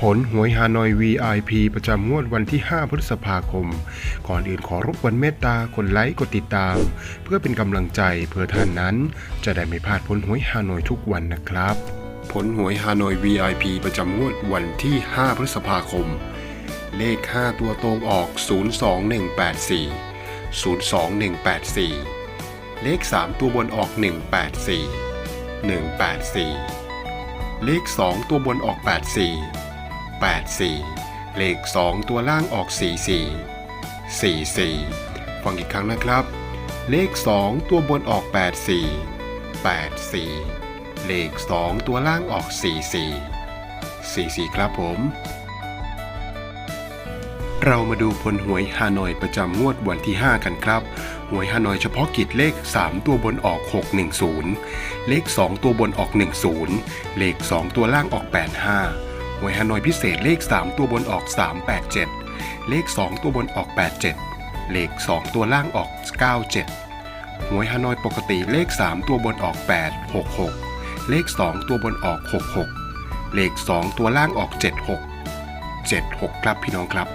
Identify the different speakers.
Speaker 1: ผลหวยฮานอย VIP ประจำงวดวันที่ 5 พฤษภาคม ก่อนอื่นขอรบกวนเมตตากดไลค์กดติดตาม เพื่อเป็นกำลังใจเพื่อท่านนั้น จะได้ไม่พลาดผลหวยฮานอยทุกวันนะครับ ผลหวยฮานอย VIP ประจำงวดวันที่ 5 พฤษภาคม เลข 5 ตัวตรงออก 02184 02184 เลข 3 ตัวบนออก 184 184 เลข 2 ตัวบนออก 84 84 เลข 2 ตัวล่างออก 44 44 ฟังอีกครั้งนะครับ เลข 2 ตัวบนออก 84 84 เลข 2 ตัวล่างออก 44 44 ครับผม เรามาดูผลหวยฮานอยประจำงวดวันที่ 5 กันครับหวยฮานอยเฉพาะกิจเลข 3 ตัวบนออก 610 เลข 2 ตัวบนออก 10 เลข 2 ตัวล่างออก 85 หวยฮานอยพิเศษเลข 3 ตัวบนออก 387 เลข 2 ตัวบนออก 87 เลข 2 ตัวล่างออก 97 หวยฮานอยปกติเลข 3 ตัวบนออก 866 เลข 2 ตัวบนออก 66 เลข 2 ตัวล่างออก 76 76 ครับพี่น้องครับ